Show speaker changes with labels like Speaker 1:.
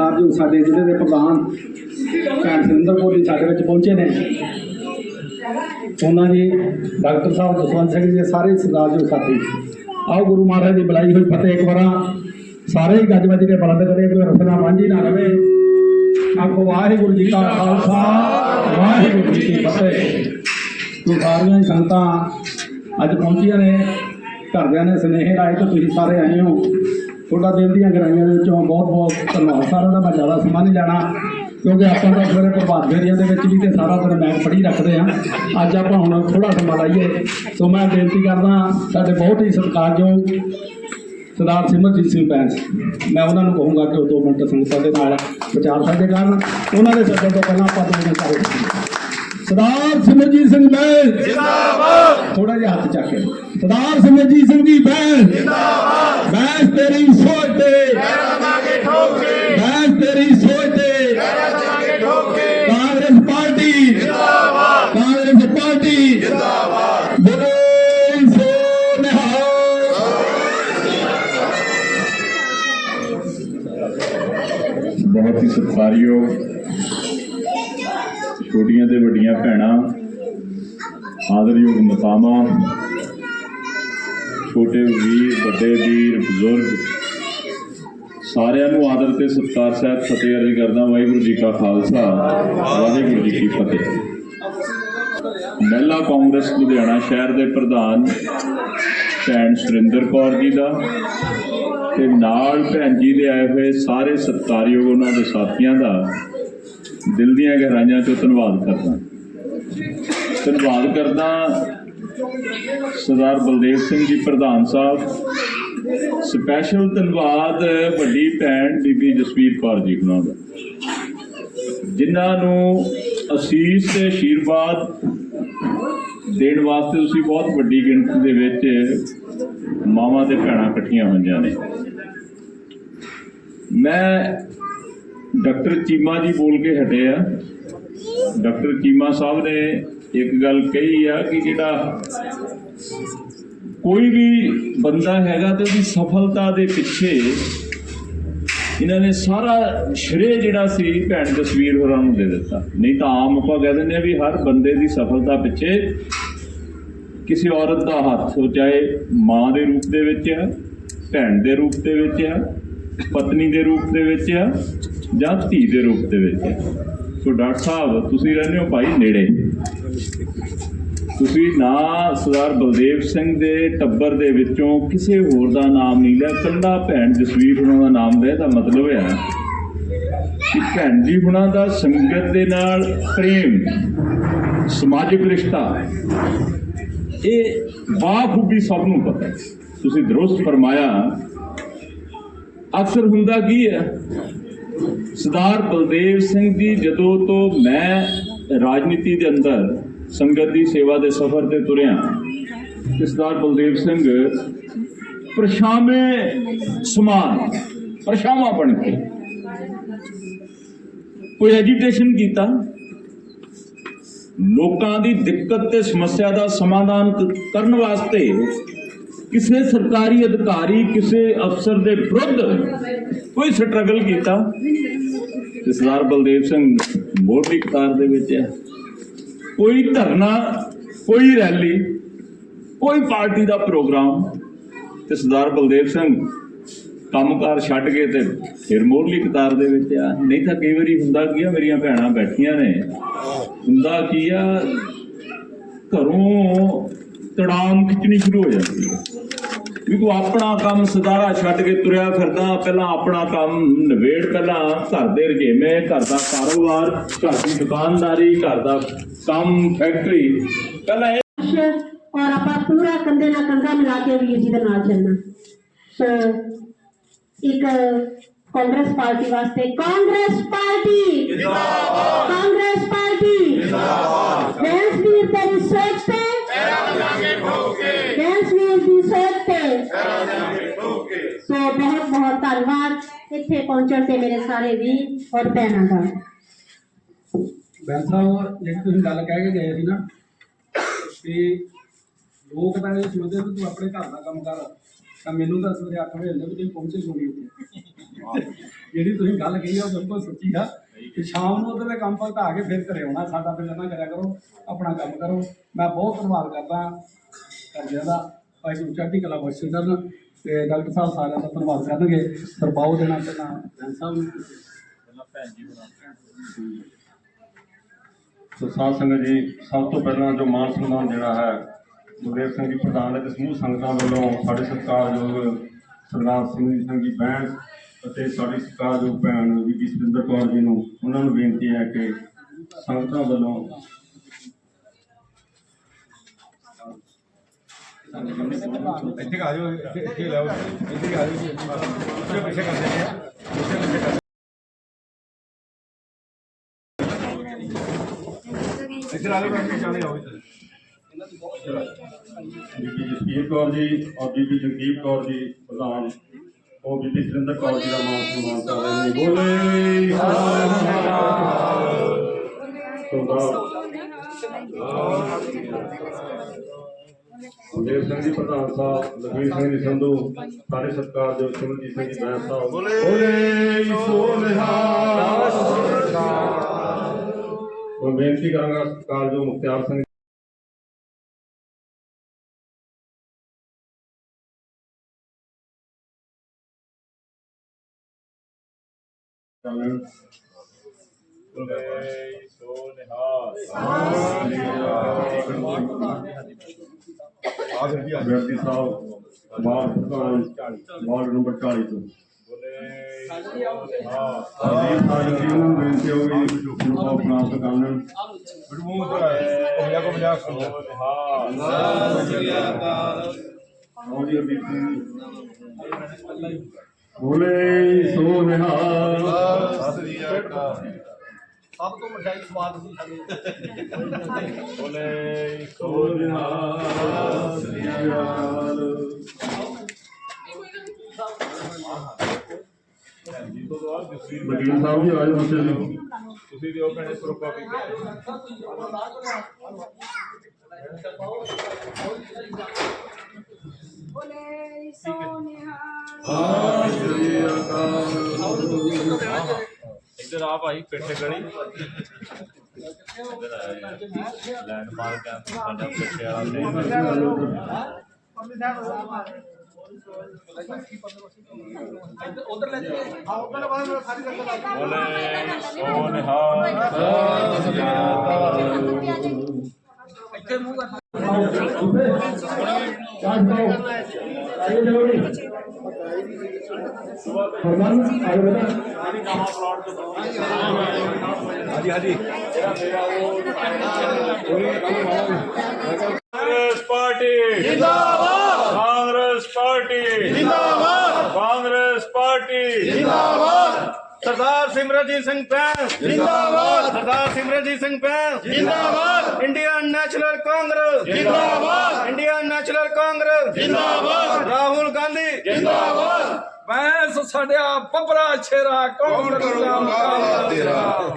Speaker 1: ਸਤਿਕਾਰਯੋਗ ਸਾਡੇ ਜ਼ਿਲ੍ਹੇ ਦੇ ਪ੍ਰਧਾਨ ਭੈਣ ਸਿੰਦਰ ਕੌਰ ਜੀ ਸਾਡੇ ਵਿੱਚ ਪਹੁੰਚੇ ਨੇ, ਉਹਨਾਂ ਜੀ ਡਾਕਟਰ ਸਾਹਿਬ ਜਸਵੰਤ ਸਿੰਘ ਜੀ ਦੇ ਸਾਰੇ ਸਤਿਕਾਰਯੋਗ ਸਾਥੀ। ਆਓ ਗੁਰੂ ਮਹਾਰਾਜ ਦੀ ਬੁਲਾਈ ਹੋਈ ਫਤਿਹ ਇੱਕ ਵਾਰਾਂ। ਸਾਰੇ ਹੀ ਗੱਜ ਵੱਜ ਕੇ ਬੁਲੰਦ ਕਰੇ, ਕੋਈ ਰਸਨਾ ਵਾਂਝੀ ਨਾ ਰਵੇ। ਆਖੋ ਵਾਹਿਗੁਰੂ ਜੀ ਕਾ ਖਾਲਸਾ, ਵਾਹਿਗੁਰੂ ਜੀ ਕੀ ਫਤਿਹ। ਤੋ ਸਾਰੀਆਂ ਹੀ ਸੰਗਤਾਂ ਅੱਜ ਪਹੁੰਚੀਆਂ ਨੇ, ਘਰਦਿਆਂ ਨੇ ਸੁਨੇਹੇ ਲਾਏ ਤੇ ਤੁਸੀਂ ਸਾਰੇ ਆਏ ਹੋ। ਤੁਹਾਡਾ ਦਿਲ ਦੀਆਂ ਗਰਾਈਆਂ ਦੇ ਵਿੱਚੋਂ ਬਹੁਤ ਬਹੁਤ ਧੰਨਵਾਦ। ਸਾਰਿਆਂ ਦਾ ਮੈਂ ਜ਼ਿਆਦਾ ਸਮਾਂ ਨਹੀਂ ਲੈਣਾ, ਕਿਉਂਕਿ ਆਪਾਂ ਤਾਂ ਸਵੇਰੇ ਪ੍ਰਭਾਤ ਫੇਰੀਆਂ ਦੇ ਵਿੱਚ ਵੀ ਤੇ ਸਾਰਾ ਦਿਨ ਮੈਂ ਪੜ੍ਹੀ ਰੱਖਦੇ ਆ ਅੱਜ ਆਪਾਂ ਹੁਣ ਥੋੜਾ ਸਮਾਂ ਲਾਈਏ। ਸੋ ਮੈਂ ਬੇਨਤੀ ਕਰਦਾ ਸਾਡੇ ਬਹੁਤ ਹੀ ਸਤਿਕਾਰਯੋਗ ਸਰਦਾਰ ਸਿਮਰਜੀਤ ਸਿੰਘ ਬੈਂਸ ਮੈਂ ਉਹਨਾਂ ਨੂੰ ਕਹੂੰਗਾ ਕਿ ਉਹ ਦੋ ਮਿੰਟ ਸੰਗਤਾਂ ਦੇ ਨਾਲ ਵਿਚਾਰ ਸਾਂਝੇ ਕਰਨ। ਉਹਨਾਂ ਦੇ ਸੱਦਣ ਤੋਂ ਪਹਿਲਾਂ ਆਪਾਂ ਦੋ ਮਿੰਟ ਸਾਰੇ ਸਰਦਾਰ ਸਿਮਰਜੀਤ ਸਿੰਘ ਬੈਂਸ। ਜਿੰਦਾਬਾਦ। ਥੋੜਾ ਜਿਹਾ ਹੱਥ ਚੱਕ ਕੇ। ਸਰਦਾਰ ਸਿਮਰਜੀਤ ਸਿੰਘ ਜੀ ਬੈਂਸ। ਜਿੰਦਾਬਾਦ। ਬੈਂਸ ਤੇਰੀ ਸੋਚ ਤੇ। ਬੈਂਸ
Speaker 2: ਆਦਰਯੋਗ ਮਤਾਵਾਂ, ਛੋਟੇ ਵੀਰ, ਵੱਡੇ ਵੀਰ, ਬਜ਼ੁਰਗ, ਸਾਰਿਆਂ ਨੂੰ ਆਦਰ ਤੇ ਸਤਿਕਾਰ ਸਹਿਤ ਫਤਿਹ ਅਰਜ਼ ਕਰਦਾ ਵਾਹਿਗੁਰੂ ਜੀ ਕਾ ਖਾਲਸਾ, ਵਾਹਿਗੁਰੂ ਜੀ ਕੀ ਫਤਿਹ। ਮਹਿਲਾ ਕਾਂਗਰਸ ਲੁਧਿਆਣਾ ਸ਼ਹਿਰ ਦੇ ਪ੍ਰਧਾਨ ਭੈਣ ਸੁਰਿੰਦਰ ਕੌਰ ਜੀ ਦਾ ਤੇ ਨਾਲ ਭੈਣ ਜੀ ਦੇ ਆਏ ਹੋਏ ਸਾਰੇ ਸਤਿਕਾਰਯੋਗ ਉਹਨਾਂ ਦੇ ਸਾਥੀਆਂ ਦਾ ਦਿਲ ਦੀਆਂ ਗਹਿਰਾਈਆਂ ਤੋਂ ਧੰਨਵਾਦ ਕਰਦਾ ਧੰਨਵਾਦ ਕਰਦਾ ਸਰਦਾਰ ਬਲਦੇਵ ਸਿੰਘ ਜੀ ਪ੍ਰਧਾਨ ਸਾਹਿਬ। ਸਪੈਸ਼ਲ ਧੰਨਵਾਦ ਵੱਡੀ ਭੈਣ ਬੀਬੀ ਜਸਵੀਰ ਕੌਰ ਜੀ ਉਹਨਾਂ ਦਾ, ਜਿਨ੍ਹਾਂ ਨੂੰ ਅਸੀਸ ਤੇ ਆਸ਼ੀਰਵਾਦ ਦੇਣ ਵਾਸਤੇ ਤੁਸੀਂ ਬਹੁਤ ਵੱਡੀ ਗਿਣਤੀ ਦੇ ਵਿੱਚ ਮਾਵਾਂ ਤੇ ਭੈਣਾਂ ਇਕੱਠੀਆਂ ਹੋਈਆਂ ਨੇ। ਮੈਂ ਡਾਕਟਰ ਚੀਮਾ ਜੀ ਬੋਲ ਕੇ ਹਟੇ ਆ। ਡਾਕਟਰ ਚੀਮਾ ਸਾਹਿਬ ਨੇ ਇੱਕ ਗੱਲ ਕਹੀ ਆ ਕਿ ਜਿਹੜਾ ਕੋਈ ਵੀ ਬੰਦਾ ਹੈਗਾ ਤੇ ਉਹਦੀ ਸਫਲਤਾ ਦੇ ਪਿੱਛੇ ਇਹਨਾਂ ਨੇ ਸਾਰਾ ਸ਼੍ਰੇ ਜਿਹੜਾ ਸੀ ਭੈਣ ਜਸਵੀਰ ਹੋਰਾਂ ਨੂੰ ਦੇ ਦਿੱਤਾ। ਨਹੀਂ ਤਾਂ ਆਮ ਆਪਾਂ ਕਹਿ ਦਿੰਦੇ ਆ ਵੀ ਹਰ ਬੰਦੇ ਦੀ ਸਫਲਤਾ ਪਿੱਛੇ ਕਿਸੇ ਔਰਤ ਦਾ ਹੱਥ ਹੋ ਚਾਹੇ ਮਾਂ ਦੇ ਰੂਪ ਦੇ ਵਿੱਚ ਹੈ ਭੈਣ ਦੇ ਰੂਪ ਦੇ ਵਿੱਚ ਹੈ ਪਤਨੀ ਦੇ ਰੂਪ ਦੇ ਵਿੱਚ ਹੈ ਜਾਂ ਧੀ ਦੇ ਰੂਪ ਦੇ ਵਿੱਚ ਹੈ ਸੋ ਡਾਕਟਰ ਸਾਹਿਬ, ਤੁਸੀਂ ਰਹਿੰਦੇ ਹੋ ਭਾਈ ਨੇੜੇ। ਤੁਸੀਂ ਨਾ ਸਰਦਾਰ ਬਲਦੇਵ ਸਿੰਘ ਦੇ ਟੱਬਰ ਦੇ ਵਿੱਚੋਂ ਕਿਸੇ ਹੋਰ ਦਾ ਨਾਮ ਨਹੀਂ ਲਿਆ। ਕੱਲਾ ਭੈਣ ਜਸਵੀਰ ਉਹਨਾਂ ਦਾ ਨਾਮ ਲਿਆ ਦਾ ਮਤਲਬ ਹੈ ਕਿ ਭੈਣ ਜੀ ਹੁਣਾਂ ਦਾ ਸੰਗਤ ਦੇ ਨਾਲ ਪ੍ਰੇਮ, ਸਮਾਜਿਕ ਰਿਸ਼ਤਾ, ਇਹ ਬਾਖੂਬੀ ਸਭ ਨੂੰ ਪਤਾ ਹੈ। ਤੁਸੀਂ ਦਰੁਸਤ ਫਰਮਾਇਆ, ਅਕਸਰ ਹੁੰਦਾ ਕੀ ਹੈ? ਸਰਦਾਰ ਬਲਦੇਵ ਸਿੰਘ ਜੀ ਜਦੋਂ ਤੋਂ ਮੈਂ ਰਾਜਨੀਤੀ ਦੇ ਅੰਦਰ ਸੰਗਤ ਦੀ ਸੇਵਾ ਦੇ ਸਫ਼ਰ ਤੇ ਤੁਰਿਆ। ਤੇ ਸਰਦਾਰ ਬਲਦੇਵ ਸਿੰਘ, ਪਰਛਾਵੇਂ ਸਮਾਨ, ਪਰਛਾਵਾਂ ਬਣ ਕੇ। ਕੋਈ ਐਜੀਟੇਸ਼ਨ ਕੀਤਾ? ਲੋਕਾਂ ਦੀ ਦਿੱਕਤ ਤੇ ਸਮੱਸਿਆ ਦਾ ਸਮਾਧਾਨ ਕਰਨ ਵਾਸਤੇ ਕਿਸੇ ਸਰਕਾਰੀ ਅਧਿਕਾਰੀ, ਕਿਸੇ ਅਫਸਰ ਦੇ ਵਿਰੁੱਧ ਕੋਈ ਸਟਰਗਲ ਕੀਤਾ? ਸਰਦਾਰ ਬਲਦੇਵ ਸਿੰਘ, ਮੋਢੀ ਕਤਾਰ ਦੇ ਵਿੱਚ ਹੈ ਕੋਈ ਧਰਨਾ, ਕੋਈ ਰੈਲੀ, ਕੋਈ ਪਾਰਟੀ ਦਾ ਪ੍ਰੋਗਰਾਮ ਤੇ ਸਰਦਾਰ ਬਲਦੇਵ ਸਿੰਘ ਕੰਮਕਾਰ ਛੱਡ ਕੇ ਤੇ ਫਿਰ ਮੋਰਲੀ ਕਤਾਰ ਦੇ ਵਿੱਚ ਆ। ਨਹੀਂ ਤਾਂ ਕਈ ਵਾਰੀ ਹੁੰਦਾ ਕੀ ਆ, ਮੇਰੀਆਂ ਭੈਣਾਂ ਬੈਠੀਆਂ ਨੇ। ਹੁੰਦਾ ਕੀ ਆ, ਘਰੋਂ ਤੜਾਮ ਖਿੱਚਣੀ ਸ਼ੁਰੂ ਹੋ ਜਾਂਦੀ ਹੈ ਵੀ ਤੂੰ ਆਪਣਾ ਕੰਮ ਸਦਾਰਾ ਛੱਡ ਕੇ ਤੁਰਿਆ ਫਿਰਦਾ ਪਹਿਲਾਂ ਆਪਣਾ ਕੰਮ ਨਵੇੜ ਪਹਿਲਾਂ ਘਰ ਦੇ ਰਜੇਵੇਂ ਘਰ ਦਾ ਕਾਰੋਬਾਰ ਘਰ ਦੀ ਦੁਕਾਨਦਾਰੀ ਘਰ ਦਾ ਕੰਮ ਫੈਕਟਰੀ ਪਹਿਲਾਂ
Speaker 3: ਔਰ ਆਪਾਂ ਪੂਰਾ ਕੰਧੇ ਨਾਲ ਕੰਧਾ ਮਿਲਾ ਕੇ ਵੀਰ ਜੀ ਦੇ ਨਾਲ ਚੱਲਣਾ। ਸੋ ਇੱਕ ਕਾਂਗਰਸ ਪਾਰਟੀ ਵਾਸਤੇ ਕਾਂਗਰਸ ਪਾਰਟੀ। ਜਿੰਦਾਬਾਦ। ਕਾਂਗਰਸ ਧੰਨਵਾਦ ਇੱਥੇ ਪਹੁੰਚਣ ਤੇ ਮੇਰੇ ਸਾਰੇ ਵੀਰ ਔਰ ਭੈਣਾਂ ਦਾ।
Speaker 1: ਬੈਂਸ ਜਿਹੜੀ ਤੁਸੀਂ ਗੱਲ ਕਹਿ ਕੇ ਗਏ ਸੀ ਨਾ ਕਿ ਲੋਕ ਤਾਂ ਇਹ ਸੋਚਦੇ ਵੀ ਤੂੰ ਆਪਣੇ ਘਰ ਦਾ ਕੰਮ ਕਰ, ਤਾਂ ਮੈਨੂੰ ਤਾਂ ਸਵੇਰੇ 8 ਵਜੇ ਹੁੰਦੇ ਵੀ ਤੁਸੀਂ ਪਹੁੰਚੇ ਕਿਉਂ ਉੱਥੇ? ਜਿਹੜੀ ਤੁਸੀਂ ਗੱਲ ਕਹੀ ਆ ਉਹ ਬਿਲਕੁਲ ਸੱਚੀ ਆ। ਕਿ ਸ਼ਾਮ ਨੂੰ ਉਹਦੇ ਕੰਮ ਭਗਤਾ ਕੇ ਫਿਰ ਘਰੇ ਆਉਣਾ, ਸਾਡਾ ਫਿਰ ਨਾ ਕਰਿਆ ਕਰੋ, ਆਪਣਾ ਕੰਮ ਕਰੋ। ਮੈਂ ਬਹੁਤ ਧੰਨਵਾਦ ਕਰਦਾ ਕਰਦਿਆਂ ਦਾ, ਭਾਈ ਗੁਰੂ ਚੜ੍ਹਦੀ ਕਲਾ ਬਖਸ਼ੇ ਕਰਨ। ਤੇ ਡਾਕਟਰ ਸਾਹਿਬ ਸਾਰਿਆਂ ਦਾ ਧੰਨਵਾਦ ਕਰਨਗੇ। ਸਰਪਾਉ ਦੇਣਾ ਪਹਿਲਾਂ ਜੈਨ ਸਾਹਿਬ ਨੂੰ
Speaker 4: ਸੋ ਸਾਧ ਸੰਗਤ ਜੀ ਸਭ ਤੋਂ ਪਹਿਲਾਂ ਜੋ ਮਾਨ ਸਨਮਾਨ ਜਿਹੜਾ ਹੈ ਗੁਰਦੇਵ ਸਿੰਘ ਜੀ ਪ੍ਰਧਾਨ ਅਤੇ ਸਮੂਹ ਸੰਗਤਾਂ ਵੱਲੋਂ ਸਾਡੇ ਸਤਿਕਾਰਯੋਗ ਸਰਦਾਰ ਸਿੰਘ ਸਿੰਘ ਜੀ ਬੈਂਸ ਅਤੇ ਸਾਡੀ ਸਤਿਕਾਰਯੋਗ ਭੈਣ ਬੀਬੀ ਸੁਰਿੰਦਰ ਕੌਰ ਜੀ ਨੂੰ ਉਹਨਾਂ ਨੂੰ ਬੇਨਤੀ ਹੈ ਕਿ ਸੰਗਤਾਂ ਵੱਲੋਂ
Speaker 5: ਇੱਥੇ ਆ ਜਾਓ ਇੱਥੇ ਇੱਥੇ ਲਾਓ ਇੱਥੇ ਆ ਜਾਓ ਪਿੱਛੇ ਪਿੱਛੇ ਕਰ ਦਿੰਦੇ ਆ ਪਿੱਛੇ ਪਿੱਛੇ ਕਰ ਇੱਥੇ ਆ ਜਾਓ ਇੱਥੇ ਚੱਲੇ ਆਓ ਇੱਧਰ
Speaker 4: ਬੀਬੀ ਜਸਵੀਰ ਕੌਰ ਜੀ, ਔਰ ਬੀਬੀ ਜਗਦੀਪ ਕੌਰ ਜੀ ਪ੍ਰਧਾਨ, ਉਹ ਬੀਬੀ ਸੁਰਿੰਦਰ ਕੌਰ ਜੀ ਦਾ ਮਾਨ ਸਨਮਾਨ ਕਰ ਰਹੇ ਨੇ। ਬੋਲੇ ਸਰਦਾਰ ਦੇਵ ਸਿੰਘ ਜੀ ਪ੍ਰਧਾਨ ਸਾਹਿਬ ਲਖਵੀਰ ਸਿੰਘ ਜੀ ਸੰਧੂ ਸਾਰੇ ਸਤਿਕਾਰਯੋਗ ਸਿਮਰਜੀਤ ਸਿੰਘ ਜੀ ਬੈਂਸ ਸਾਹਿਬ ਬੋਲੇ। ਸੋਨਿਹਾ ਮੈਂ ਬੇਨਤੀ ਕਰਾਂਗਾ ਸਤਿਕਾਰਯੋਗ ਮੁਖਤਿਆਰ ਸਿੰਘ ਚੱਲਣ
Speaker 5: ਆ ਫਿਰ ਵੀ ਆ
Speaker 4: ਵਿਅਕਤੀ ਸਾਹਿਬ ਵਾਰਡ ਪ੍ਰਧਾਨ ਵਾਰਡ ਨੰਬਰ 40
Speaker 1: ਸਭ ਤੋਂ ਮਠਾਈ ਸਵਾਦ ਸੀ ਸਾਡੇ
Speaker 4: ਬੋਲੇ ਸੋ ਨਿਹਾਲ ਸ੍ਰੀ ਅਕਾਲ ਵਕੀਲ ਸਾਹਿਬ ਜੀ ਆਜੋ ਬੱਚੇ ਜੀ
Speaker 5: ਤੁਸੀਂ ਦਿਓ ਭੈਣੇ ਸਰੋਪਾ ਵੀ
Speaker 6: ਬੋਲੇ ਸੋਨਿਹਾ
Speaker 4: ਸ੍ਰੀ ਅਕਾਲ।
Speaker 5: ਇੱਧਰ ਆ ਭਾਈ ਪਿੱਛੇ ਗਲੀ। ਲੈਂਡਮਾਰਕ ਹੈ। ਸਾਡਾ ਪਿੱਛੇ ਵਾਲਾ
Speaker 1: ਉਧਰ ਲੈ ਜਾਈਏ ਆ ਉਧਰ ਬਾਅਦ ਸਾਰੀ ਗੱਲ
Speaker 5: ਬੋਲੇ ਸੋਨਿਹਾ
Speaker 1: ਇੱਥੇ ਮੂੰਹ ਕਰ ਚਾਹ ਪਾਓ ਆਗੇ ਚਲੋ ਜੀ ਫਰਮਾਨ ਆਗੇ ਬੇਟਾ
Speaker 5: ਹਾਂਜੀ ਹਾਂਜੀ
Speaker 2: ਕਾਂਗਰਸ ਪਾਰਟੀ ਜਿੰਦਾਬਾਦ ਕਾਂਗਰਸ ਪਾਰਟੀ ਜਿੰਦਾਬਾਦ ਕਾਂਗਰਸ ਪਾਰਟੀ
Speaker 7: ਸਰਦਾਰ ਸਿਮਰਜੀਤ ਸਿੰਘ ਪੈਂਸ ਜਿੰਦਾਬਾਦ। ਸਰਦਾਰ ਸਿਮਰਜੀਤ ਸਿੰਘ ਪੈਂਸ ਜਿੰਦਾਬਾਦ। Indian national Congress. ਜਿੰਦਾਬਾਦ। Indian national Congress. ਜਿੰਦਾਬਾਦ। ਰਾਹੁਲ ਗਾਂਧੀ। ਜਿੰਦਾਬਾਦ।
Speaker 1: ਬੈਸ ਸਾਡਿਆ ਪਪਰਾ ਛੇਰਾ। ਕੌਣ ਕਰੂਗਾ ਮੁਕਾਬਲਾ? ਤੇਰਾ?